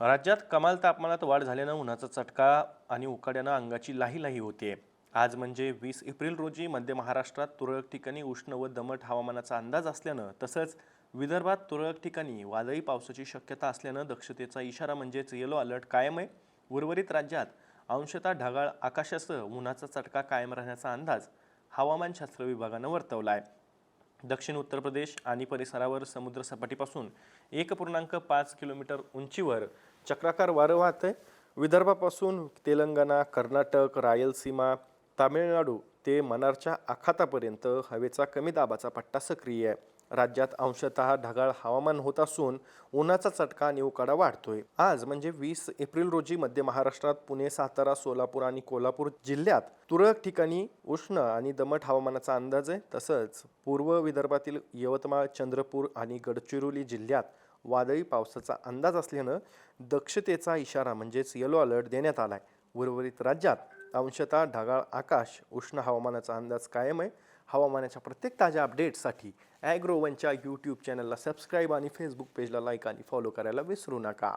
राज्यात कमाल तापमानात वाढ झाल्यानं उन्हाचा चटका आणि उकाड्यानं अंगाची लाही लाही होते आज म्हणजे वीस एप्रिल रोजी मध्य महाराष्ट्रात तुरळक ठिकाणी उष्ण व दमट हवामानाचा अंदाज असल्यानं तसंच विदर्भात तुरळक ठिकाणी वादळी पावसाची शक्यता असल्यानं दक्षतेचा इशारा म्हणजेच येलो अलर्ट कायम आहे. उर्वरित राज्यात अंशतः ढगाळ आकाशासह उन्हाचा चटका कायम राहण्याचा अंदाज हवामानशास्त्र विभागानं वर्तवला आहे दक्षिण उत्तर प्रदेश आणि परिसरावर समुद्रसपाटीपासून एक पूर्णांक पाच किलोमीटर उंचीवर चक्राकार वारं आहे विदर्भापासून तेलंगणा कर्नाटक रायलसीमा तामिळनाडू ते मनारच्या आखातापर्यंत हवेचा कमी दाबाचा पट्टा सक्रिय आहे. राज्यात अंशतः ढगाळ हवामान होत असून उन्हाचा चटका आणि उकाडा वाढतोय. आज म्हणजे वीस एप्रिल रोजी मध्य महाराष्ट्रात पुणे सातारा सोलापूर आणि कोल्हापूर जिल्ह्यात तुरळक ठिकाणी उष्ण आणि दमट हवामानाचा अंदाज आहे. तसंच पूर्व विदर्भातील यवतमाळ चंद्रपूर आणि गडचिरोली जिल्ह्यात वादळी पावसाचा अंदाज असल्यानं दक्षतेचा इशारा म्हणजेच येलो अलर्ट देण्यात आलाय. उर्वरित राज्यात अंशतः ढगाळ आकाश उष्ण हवामानाचा अंदाज कायम आहे. हवामानाच्या प्रत्येक ताज्या अपडेट्ससाठी ॲग्रोवनच्या यूट्यूब चॅनलला सबस्क्राईब आणि फेसबुक पेजला लाईक आणि फॉलो करायला विसरू नका.